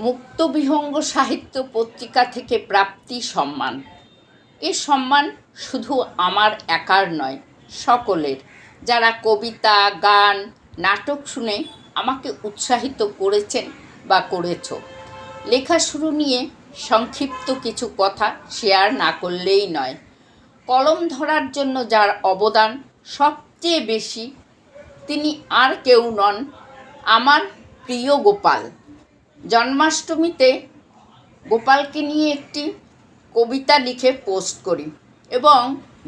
মুক্তবিহঙ্গ সাহিত্য পত্রিকা থেকে প্রাপ্তি সম্মান। এ সম্মান শুধু আমার একার নয়, সকলের। যারা কবিতা, গান, নাটক শুনে আমাকে উৎসাহিত করেছেন বা করেছ। লেখা শুরু নিয়ে সংক্ষিপ্ত কিছু কথা শেয়ার না করলেই নয়। কলম ধরার জন্য যার অবদান সবচেয়ে বেশি, তিনি আর কেউ নন, আমার প্রিয় গোপাল। জন্মাষ্টমীতে গোপালকে নিয়ে একটি কবিতা লিখে পোস্ট করি এবং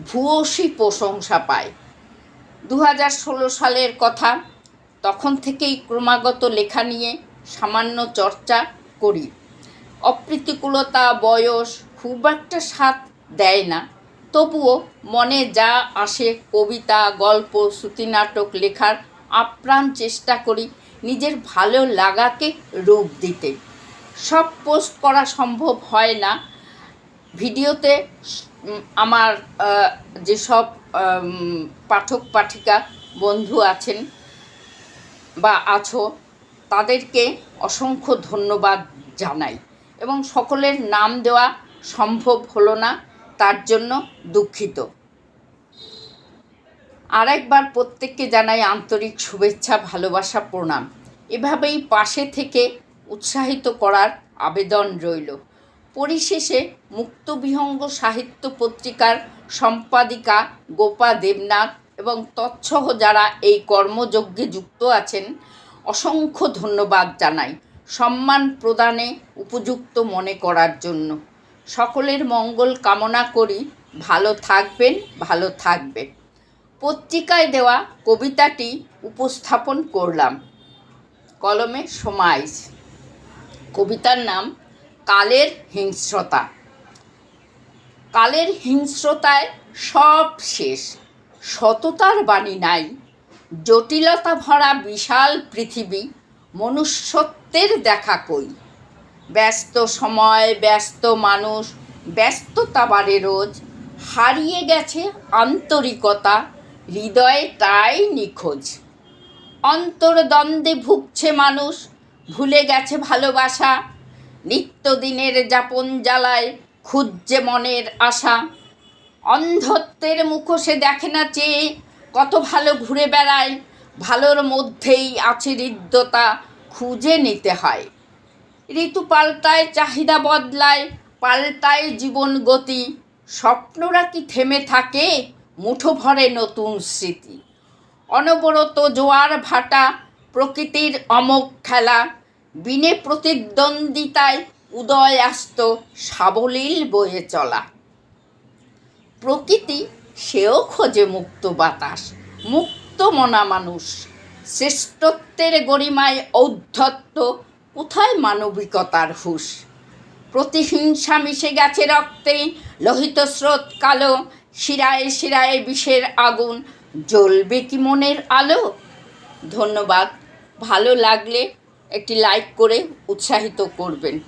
ভূয়সী প্রশংসা পাই। দু হাজার ষোলো সালের কথা তখন থেকেই ক্রমাগত লেখা নিয়ে সামান্য চর্চা করি। অপ্রীতিকূলতা, বয়স খুব একটা স্বাদ দেয় না, তবুও মনে যা আসে কবিতা, গল্প, শ্রুতিনাটক লেখার আপ্রাণ চেষ্টা করি নিজের ভালো লাগাকে রূপ দিতে। সব পোস্ট করা সম্ভব হয় না। ভিডিওতে আমার যেসব পাঠক পাঠিকা বন্ধু আছেন বা আছো, তাদেরকে অসংখ্য ধন্যবাদ জানাই। এবং সকলের নাম দেওয়া সম্ভব হলো না, তার জন্য দুঃখিত। আরেকবার প্রত্যেককে জানাই আন্তরিক শুভেচ্ছা, ভালোবাসা, প্রণাম। এভাবেই পাশে থেকে উৎসাহিত করার আবেদন রইল। পরিশেষে মুক্তবিহঙ্গ সাহিত্য পত্রিকার সম্পাদিকা গোপা দেবনাথ এবং তৎসহ যারা এই কর্মযজ্ঞে যুক্ত আছেন, অসংখ্য ধন্যবাদ জানাই। সম্মান প্রদানে উপযুক্ত মনে করার জন্য। সকলের মঙ্গল কামনা করি। ভালো থাকবেন, ভালো থাকবে পত্রিকায় দেওয়া কবিতাটি উপস্থাপন করলাম। কলমে সমাইজ কবিতার নাম কালের হিংস্রতা। কালের হিংস্রতায় সব শেষ। সততার বাণী নাই। জটিলতা ভরা বিশাল পৃথিবী। মনুষ্যত্বের দেখা কই। ব্যস্ত সময়, ব্যস্ত মানুষ ব্যস্ততা বাড়ে রোজ। হারিয়ে গেছে আন্তরিকতা। হৃদয়ে তাই নিখোঁজ। অন্তর্দ্বন্দ্বে ভুগছে মানুষ, ভুলে গেছে ভালোবাসা। নিত্যদিনের যাপন জ্বালায় খুঁজছে মনের আশা। অন্ধত্বের মুখোশে দেখে না চেয়ে কত ভালো ঘুরে বেড়ায়, ভালোর মধ্যেই আছে হৃদ্যতা, খুঁজে নিতে হয়। ঋতু পাল্টায়, চাহিদা বদলায়, পাল্টায় জীবন গতি। স্বপ্নরা কি থেমে থাকে? মুঠো ভরে নতুন স্মৃতি। অনবরত জোয়ার ভাটা, প্রকৃতির অমোঘ খেলা, বিনে প্রতিদ্বন্দ্বিতায় উদয় আসত সাবলীল বয়ে চলা। প্রকৃতি সেও খোঁজে মুক্ত বাতাস, মুক্ত মনা মানুষ। শ্রেষ্ঠত্বের গরিমায় ঔদ্ধত্য, কোথায় মানবিকতার হুশ? প্রতিহিংসা মিশে গেছে রক্তে, লোহিত স্রোত কালো শিরায় শিরায় বিষের আগুন, জ্বলবে কি মনের আলো? ধন্যবাদ, ভালো লাগলে একটি লাইক করে উৎসাহিত করবেন।